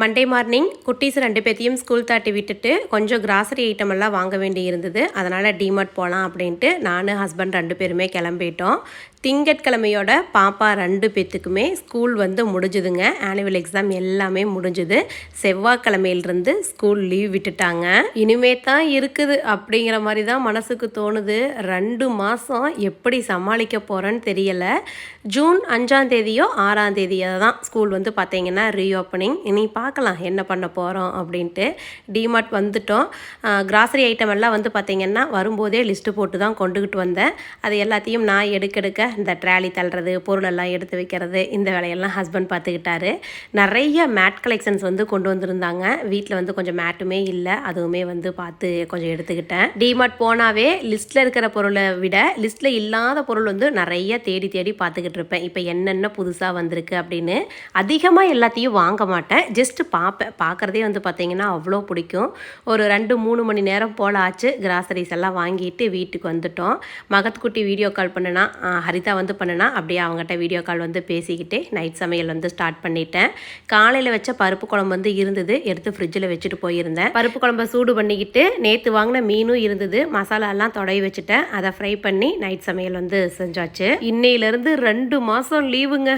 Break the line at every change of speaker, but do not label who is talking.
Monday morning குட்டீஸ் ரெண்டு பேர்த்தையும் ஸ்கூல் தாட்டி விட்டுட்டு கொஞ்சம் கிராசரி ஐட்டம் எல்லாம் வாங்க வேண்டி இருந்தது அதனால் டிமார்ட் போகலாம் அப்படின்ட்டு நான் ஹஸ்பண்ட் ரெண்டு பேருமே கிளம்பிட்டோம். திங்கட்கிழமையோட பாப்பா ரெண்டு பேத்துக்குமே ஸ்கூல் வந்து முடிஞ்சுதுங்க. ஆனுவல் எக்ஸாம் எல்லாமே முடிஞ்சுது. செவ்வாய்க்கிழமையிலிருந்து ஸ்கூல் லீவ் விட்டுட்டாங்க. இனிமே தான் இருக்குது அப்படிங்கிற மாதிரி தான் மனசுக்கு தோணுது. ரெண்டு மாதம் எப்படி சமாளிக்க போகிறேன்னு தெரியலை. ஜூன் அஞ்சாம் தேதியோ ஆறாம் தேதியோ தான் ஸ்கூல் வந்து பார்த்தீங்கன்னா ரீஓப்பனிங் இனி பா பார்க்கலாம் என்ன பண்ண போகிறோம் அப்படின்ட்டு. டிமார்ட் வந்துட்டோம். கிராசரி ஐட்டம் எல்லாம் வந்து பார்த்திங்கன்னா வரும்போதே லிஸ்ட்டு போட்டு தான் கொண்டுக்கிட்டு வந்தேன். அது எல்லாத்தையும் நான் எடுக்க எடுக்க இந்த ட்ராலி தள்ளுறது பொருளெல்லாம் எடுத்து வைக்கிறது இந்த வேலையெல்லாம் ஹஸ்பண்ட் பார்த்துக்கிட்டாரு நிறைய மேட் கலெக்ஷன்ஸ் வந்து கொண்டு வந்திருந்தாங்க. வீட்டில் வந்து கொஞ்சம் மேட்டுமே இல்லை. அதுவுமே வந்து பார்த்து கொஞ்சம் எடுத்துக்கிட்டேன். டிமார்ட் போனாவே லிஸ்ட்டில் இருக்கிற பொருளை விட லிஸ்ட்டில் இல்லாத பொருள் வந்து நிறைய தேடி தேடி பார்த்துக்கிட்டு இருப்பேன். இப்போ என்னென்ன புதுசாக வந்திருக்கு அப்படின்னு. அதிகமாக எல்லாத்தையும் வாங்க மாட்டேன். ஜஸ்ட் ஜஸ்ட்டு பார்ப்பேன் பார்க்குறதே வந்து பார்த்தீங்கன்னா அவ்வளோ பிடிக்கும். ஒரு ரெண்டு மூணு மணி நேரம் போல் ஆச்சு. கிராசரிஸ் எல்லாம் வாங்கிட்டு வீட்டுக்கு வந்துட்டோம். மகத்குட்டி வீடியோ கால் பண்ணுனா ஹரிதா வந்து பண்ணுனா அப்படியே அவங்ககிட்ட வீடியோ கால் வந்து பேசிக்கிட்டே நைட் சமையல் வந்து ஸ்டார்ட் பண்ணிட்டேன். காலையில் வச்ச பருப்பு குழம்பு வந்து இருந்தது. எடுத்து ஃப்ரிட்ஜில் வச்சுட்டு போயிருந்தேன். பருப்பு குழம்ப சூடு பண்ணிக்கிட்டு நேற்று வாங்கின மீனும் இருந்தது. மசாலாலாம் தொடவி வச்சுட்டேன். அதை ஃப்ரை பண்ணி நைட் சமையல் வந்து செஞ்சாச்சு. இன்னையிலேருந்து ரெண்டு மாதம் லீவுங்க